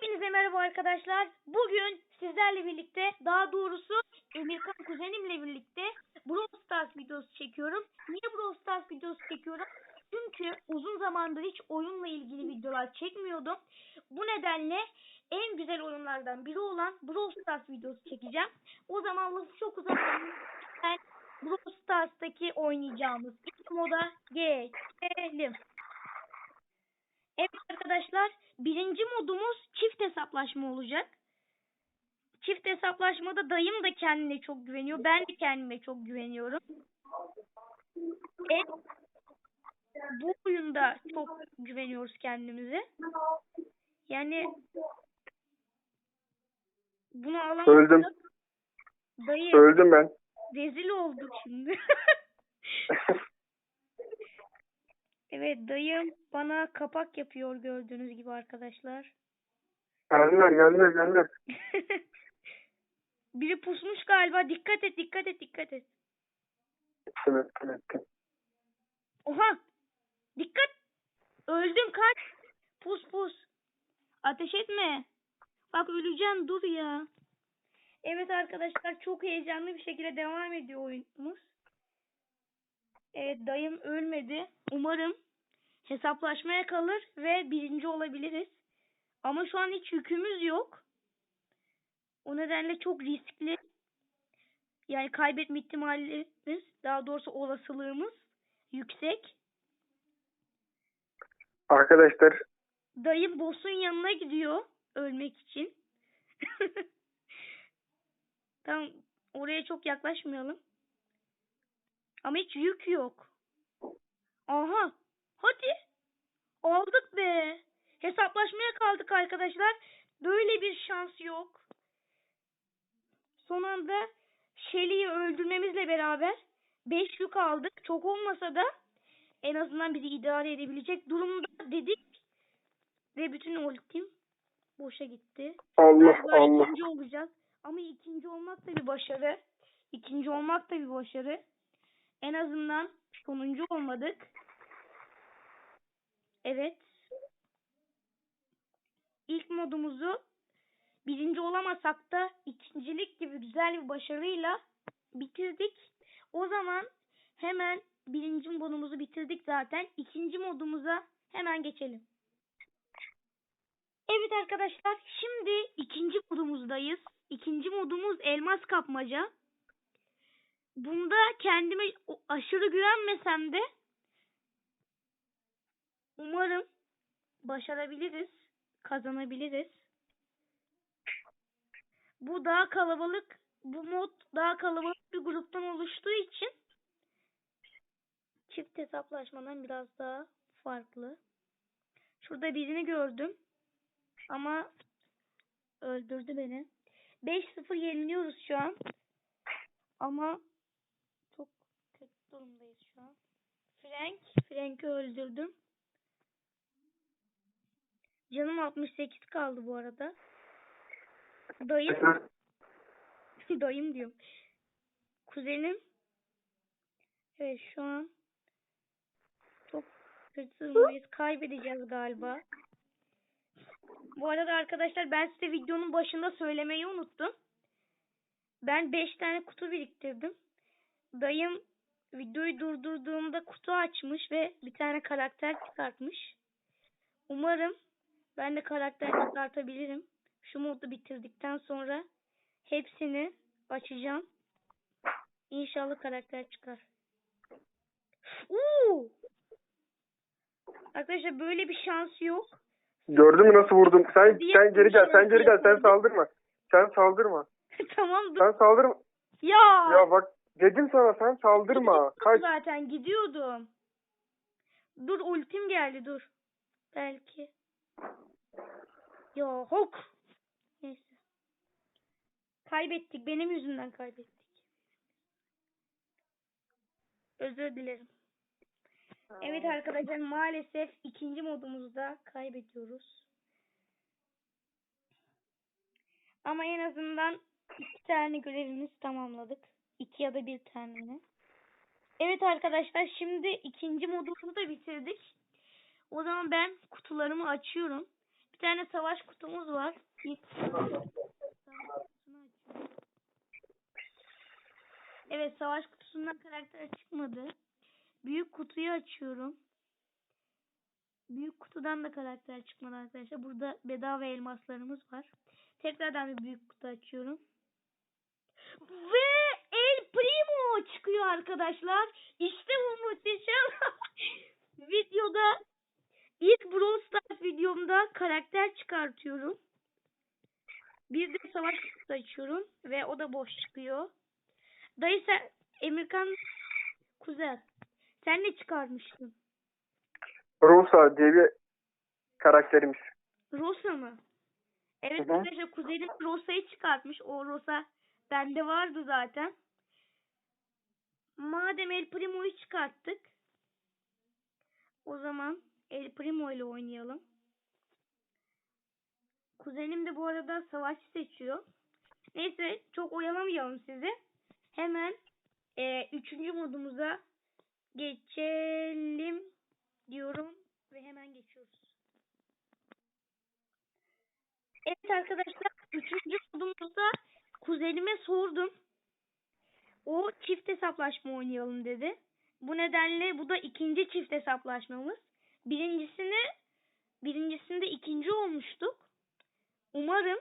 Hepinize merhaba arkadaşlar. Bugün sizlerle birlikte daha doğrusu Emirkan kuzenimle birlikte Brawl Stars videosu çekiyorum. Niye Brawl Stars videosu çekiyorum? Çünkü uzun zamandır hiç oyunla ilgili videolar çekmiyordum. Bu nedenle en güzel oyunlardan biri olan Brawl Stars videosu çekeceğim. O zaman lafı çok uzatmadan ben Brawl Stars'taki oynayacağımız ilk moda geçelim. Evet arkadaşlar birinci modumuz çift hesaplaşma olacak. Çift hesaplaşmada dayım da kendine çok güveniyor. Ben de kendime çok güveniyorum. Evet, bu oyunda çok güveniyoruz kendimize. Yani bunu alamadık. Öldüm. Dayı Öldüm ben. rezil olduk şimdi. Evet dayım bana kapak yapıyor gördüğünüz gibi arkadaşlar. geldiler geldiler geldiler. Biri pusmuş galiba. Dikkat et dikkat et dikkat et. Evet evet. Oha. Dikkat. Öldün kaç. Pus pus. Ateş etme. Bak öleceğim dur ya. Evet arkadaşlar çok heyecanlı bir şekilde devam ediyor oyunumuz. Evet dayım ölmedi. Umarım hesaplaşmaya kalır ve birinci olabiliriz. Ama şu an hiç yükümüz yok. O nedenle çok riskli. Yani kaybetme ihtimalimiz, daha doğrusu olasılığımız yüksek. Arkadaşlar Dayım boss'un yanına gidiyor ölmek için. tamam oraya çok yaklaşmayalım. Ama hiç yük yok. Aha. Hadi. Aldık be. Hesaplaşmaya kaldık arkadaşlar. Böyle bir şans yok. Son anda Shelly'yi öldürmemizle beraber 5 yük aldık. Çok olmasa da en azından bizi idare edebilecek durumda dedik. Ve bütün ultim boşa gitti. Allah Galiba Allah. ikinci olacağız. Ama ikinci olmak da bir başarı. İkinci olmak da bir başarı. En azından sonuncu olmadık. Evet. İlk modumuzu birinci olamasak da ikincilik gibi güzel bir başarıyla bitirdik. O zaman hemen birinci modumuzu bitirdik zaten. İkinci modumuza hemen geçelim. Evet arkadaşlar şimdi ikinci modumuzdayız. İkinci modumuz elmas kapmaca. Bunda kendime aşırı güvenmesem de umarım başarabiliriz, kazanabiliriz. Bu daha kalabalık, bu mod daha kalabalık bir gruptan oluştuğu için çift hesaplaşmadan biraz daha farklı. Şurada birini gördüm. Ama öldürdü beni. 5-0 yeniliyoruz şu an. Ama durumdayız şu an. Frank, Frank'i öldürdüm. Canım 68 kaldı bu arada. Dayım, dayım diyorum. Kuzenim. Evet şu an çok kötü durumdayız. Kaybedeceğiz galiba. Bu arada arkadaşlar ben size videonun başında söylemeyi unuttum. Ben 5 tane kutu biriktirdim. Dayım videoyu durdurduğumda kutu açmış ve bir tane karakter çıkartmış. Umarım ben de karakter çıkartabilirim. Şu modu bitirdikten sonra hepsini açacağım. İnşallah karakter çıkar. Uuu! Arkadaşlar böyle bir şans yok. Gördün mü nasıl vurdum? Sen Diye sen geri gel. Sen geri gel. Sen saldırma. Sen saldırma. tamam dur. Sen saldırma. Ya. Ya bak dedim sana sen saldırma. Gidiyordum Kaç. zaten gidiyordum. Dur ultim geldi dur. Belki. Ya hok. Neyse. Kaybettik. Benim yüzümden kaybettik. Özür dilerim. Evet arkadaşlar maalesef ikinci modumuzda kaybediyoruz. Ama en azından iki tane görevimizi tamamladık. İki ya da bir tane. Evet arkadaşlar şimdi ikinci modumuzu da bitirdik. O zaman ben kutularımı açıyorum. tane savaş kutumuz var. Evet savaş kutusundan karakter çıkmadı. Büyük kutuyu açıyorum. Büyük kutudan da karakter çıkmadı arkadaşlar. Burada bedava elmaslarımız var. Tekrardan bir büyük kutu açıyorum. Ve Primo çıkıyor arkadaşlar. İşte bu muhteşem videoda ilk Brawl Stars videomda karakter çıkartıyorum. Bir de savaş kutusu açıyorum ve o da boş çıkıyor. Dayı sen Emirkan Kuzen sen ne çıkarmıştın? Rosa diye bir karakterimiz. Rosa mı? Evet arkadaşlar kuzenim Rosa'yı çıkartmış. O Rosa bende vardı zaten. Madem El Primo'yu çıkarttık. O zaman El Primo ile oynayalım. Kuzenim de bu arada savaşçı seçiyor. Neyse çok oyalamayalım sizi. Hemen e, üçüncü modumuza geçelim diyorum ve hemen geçiyoruz. Evet arkadaşlar üçüncü modumuzda kuzenime sordum. O çift hesaplaşma oynayalım dedi. Bu nedenle bu da ikinci çift hesaplaşmamız. Birincisini birincisinde ikinci olmuştuk. Umarım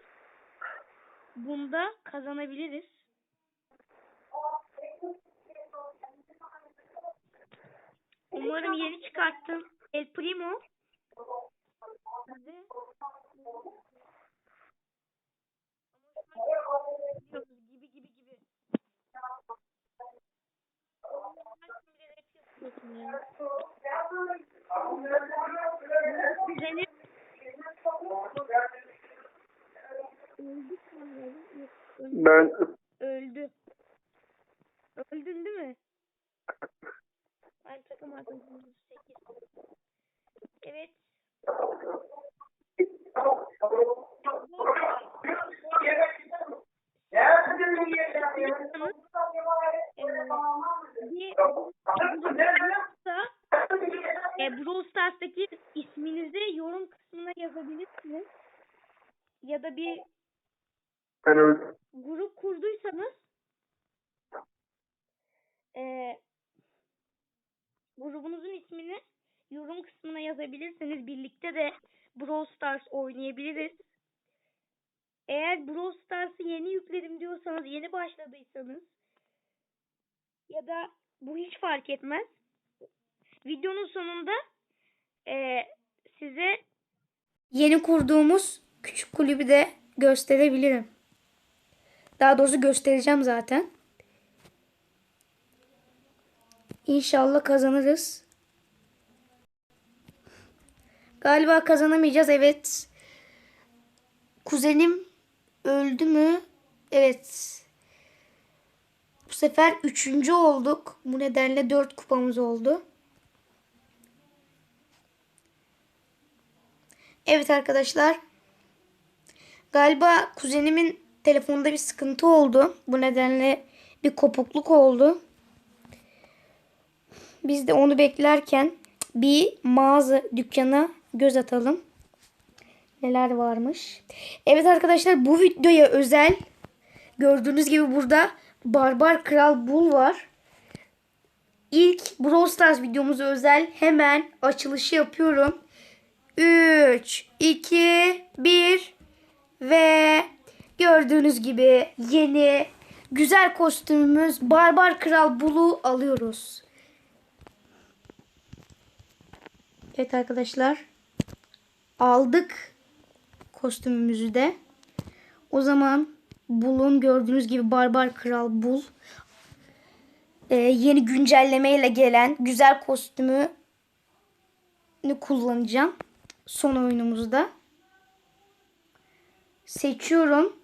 bunda kazanabiliriz. Umarım yeni çıkarttım. El Primo. Ve yapıyoruz gibi gibi gibi. Kuzenim öldü sanırım. Yok, öldü. Ben Öldü. Öldün değil mi? Ben takım arkadaşım 8. Evet. Bir da e, Brawl Stars'taki isminizi yorum kısmına yazabilirsiniz. Ya da bir ben öldüm. Grup kurduysanız e, grubunuzun ismini yorum kısmına yazabilirsiniz. Birlikte de Brawl Stars oynayabiliriz. Eğer Brawl Stars'ı yeni yükledim diyorsanız, yeni başladıysanız ya da bu hiç fark etmez. Videonun sonunda e, size yeni kurduğumuz küçük kulübü de gösterebilirim. Daha doğrusu göstereceğim zaten. İnşallah kazanırız. Galiba kazanamayacağız. Evet. Kuzenim öldü mü? Evet. Bu sefer üçüncü olduk. Bu nedenle dört kupamız oldu. Evet arkadaşlar. Galiba kuzenimin telefonda bir sıkıntı oldu. Bu nedenle bir kopukluk oldu. Biz de onu beklerken bir mağaza dükkana göz atalım. Neler varmış. Evet arkadaşlar bu videoya özel gördüğünüz gibi burada Barbar Kral Bull var. İlk Brawl Stars videomuza özel hemen açılışı yapıyorum. 3, 2, 1 ve gördüğünüz gibi yeni güzel kostümümüz Barbar Kral Bull'u alıyoruz. Evet arkadaşlar. Aldık kostümümüzü de. O zaman Bull'un gördüğünüz gibi Barbar Kral Bull e, yeni güncellemeyle gelen güzel kostümü kullanacağım. Son oyunumuzda. Seçiyorum.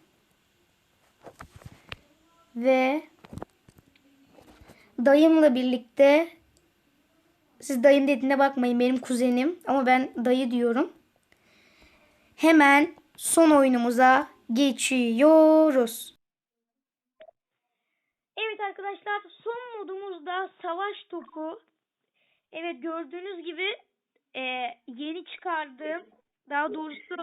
Ve dayımla birlikte siz dayın dediğine bakmayın benim kuzenim ama ben dayı diyorum. Hemen son oyunumuza geçiyoruz. Evet arkadaşlar son modumuzda savaş topu. Evet gördüğünüz gibi e, yeni çıkardığım daha doğrusu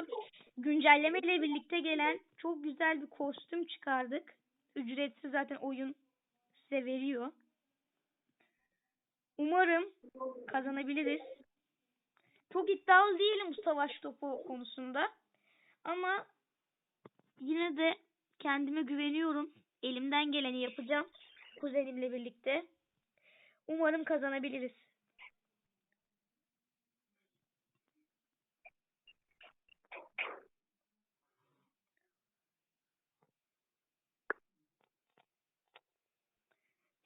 güncelleme ile birlikte gelen çok güzel bir kostüm çıkardık. Ücretsiz zaten oyun size veriyor. Umarım kazanabiliriz. Çok iddialı değilim bu savaş topu konusunda. Ama yine de kendime güveniyorum. Elimden geleni yapacağım kuzenimle birlikte. Umarım kazanabiliriz.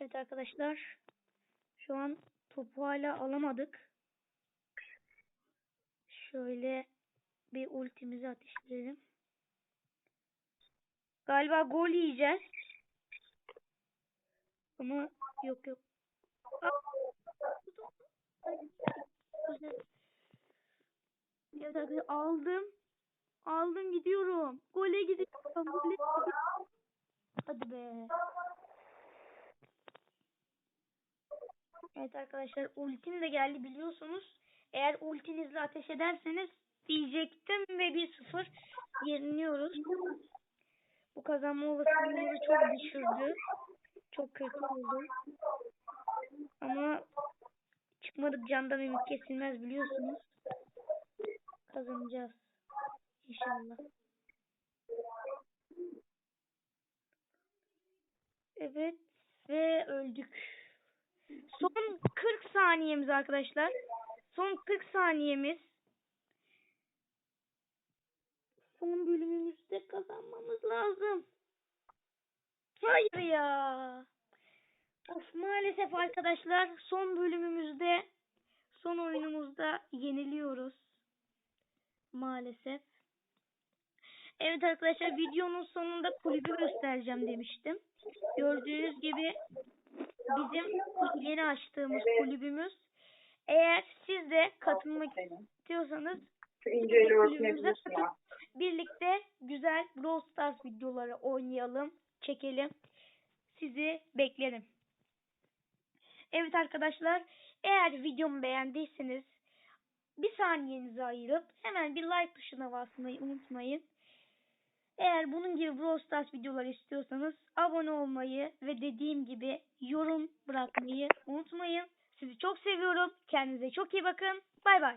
Evet arkadaşlar. Şu an topu hala alamadık. Şöyle bir ultimizi ateşleyelim. Galiba gol yiyeceğiz. Ama yok yok. Evet arkadaşlar aldım. Aldım gidiyorum. Gole gidiyorum. Gole gidiyorum. Hadi be. Evet arkadaşlar ultim de geldi biliyorsunuz. Eğer ultinizle ateş ederseniz diyecektim ve 1-0 yeniliyoruz. Bu kazanma olasılığını çok düşürdü. Çok kötü oldu. Ama çıkmadık candan ümit kesilmez biliyorsunuz. Kazanacağız. İnşallah. Evet ve öldük. Son 40 saniyemiz arkadaşlar. Son 40 saniyemiz. Son bölümümüzde kazanmamız lazım. Hayır ya. Of maalesef arkadaşlar son bölümümüzde son oyunumuzda yeniliyoruz. Maalesef. Evet arkadaşlar videonun sonunda kulübü göstereceğim demiştim. Gördüğünüz gibi bizim yeni açtığımız kulübümüz. Eğer siz de katılmak istiyorsanız kulübümüze katıp birlikte güzel Brawl Stars videoları oynayalım, çekelim. Sizi beklerim. Evet arkadaşlar, eğer videomu beğendiyseniz bir saniyenizi ayırıp hemen bir like tuşuna basmayı unutmayın. Eğer bunun gibi Brawl Stars videoları istiyorsanız abone olmayı ve dediğim gibi yorum bırakmayı unutmayın. Sizi çok seviyorum. Kendinize çok iyi bakın. Bay bay.